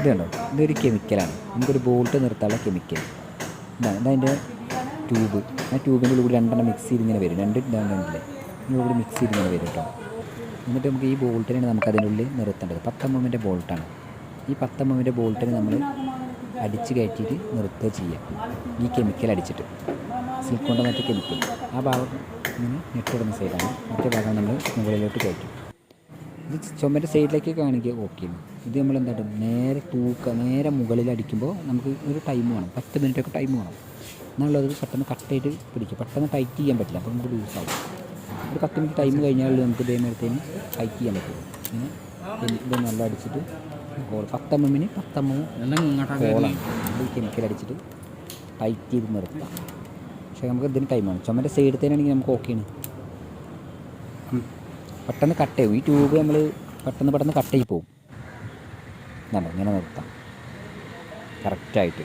ഇത് കണ്ടോ ഇതൊരു കെമിക്കലാണ്. നമുക്കൊരു ബോൾട്ട് നിർത്താനുള്ള കെമിക്കൽ. ഇതാണ് ഇതതിന്റെ ട്യൂബ്. ആ ട്യൂബിന്റെ ഉള്ളിൽ രണ്ടെണ്ണം മിക്സ് ചെയ്ത് ഇങ്ങനെ വരും. രണ്ട് ഇതാണ് ഉണ്ടല്ലേ ഇതിന്റെ കൂടി മിക്സ് ചെയ്ത് ഇങ്ങനെ വരും കേട്ടോ. എന്നിട്ട് നമുക്ക് ഈ ബോൾട്ടിനാണ് നമുക്ക് അതിന്റെ ഉള്ളിൽ നിർത്തേണ്ടത്. പത്തൊമ്പതിന്റെ ബോൾട്ടാണ്. ഈ പത്തൊമ്പതിന്റെ ബോൾട്ടിനെ നമ്മൾ അടിച്ച് കയറ്റിയിട്ട് നിർത്തുക ചെയ്യാം ഈ കെമിക്കൽ അടിച്ചിട്ട്. സിലിക്കോണ്ട മറ്റേ കെമിക്കൽ. ആ ഭാഗം ഇങ്ങനെ നെട്ടിടുന്ന സൈഡാണ് മറ്റേ ഭാഗം നമ്മൾ മുകളിലോട്ട് കയറ്റും. ഇത് ചുമന്റെ സൈഡിലേക്ക് കാണിക്കുക. ഓക്കെ. ഇത് നമ്മൾ എന്താ നേരെ തൂക്ക നേരെ മുകളിൽ അടിക്കുമ്പോൾ നമുക്ക് ഒരു ടൈം വേണം. പത്ത് മിനിറ്റ് ഒക്കെ ടൈം വേണം. എന്നുള്ളത് പെട്ടെന്ന് കട്ടായിട്ട് പിടിക്കും പെട്ടെന്ന് ടൈറ്റ് ചെയ്യാൻ പറ്റില്ല. അപ്പോൾ നമുക്ക് ലൂസ് ആവും. ഒരു പത്ത് മിനിറ്റ് ടൈം കഴിഞ്ഞാൽ നമുക്ക് ഇതേമാരത്തേന് ടൈറ്റ് ചെയ്യാൻ പറ്റും. പിന്നെ ഇത് നല്ല അടിച്ചിട്ട് ഹോൾ പത്തമ്മിന് പത്തമ്മ ഹോളാണ് ഈ കെമിക്കൽ അടിച്ചിട്ട് ടൈറ്റ് ചെയ്ത് നിർത്താം. പക്ഷേ നമുക്ക് ഇതിന് ടൈമാണ് ചുമന്റെ സൈഡത്തേനാണെങ്കിൽ നമുക്ക് ഓക്കെയാണ് പെട്ടെന്ന് കട്ട് ചെയ്യും. ഈ ട്യൂബ് നമ്മൾ പെട്ടെന്ന് പെട്ടെന്ന് കട്ട് ചെയ്യിപ്പോവും ഇതാണ് ഇങ്ങനെ നിർത്താം. കറക്റ്റായിട്ട്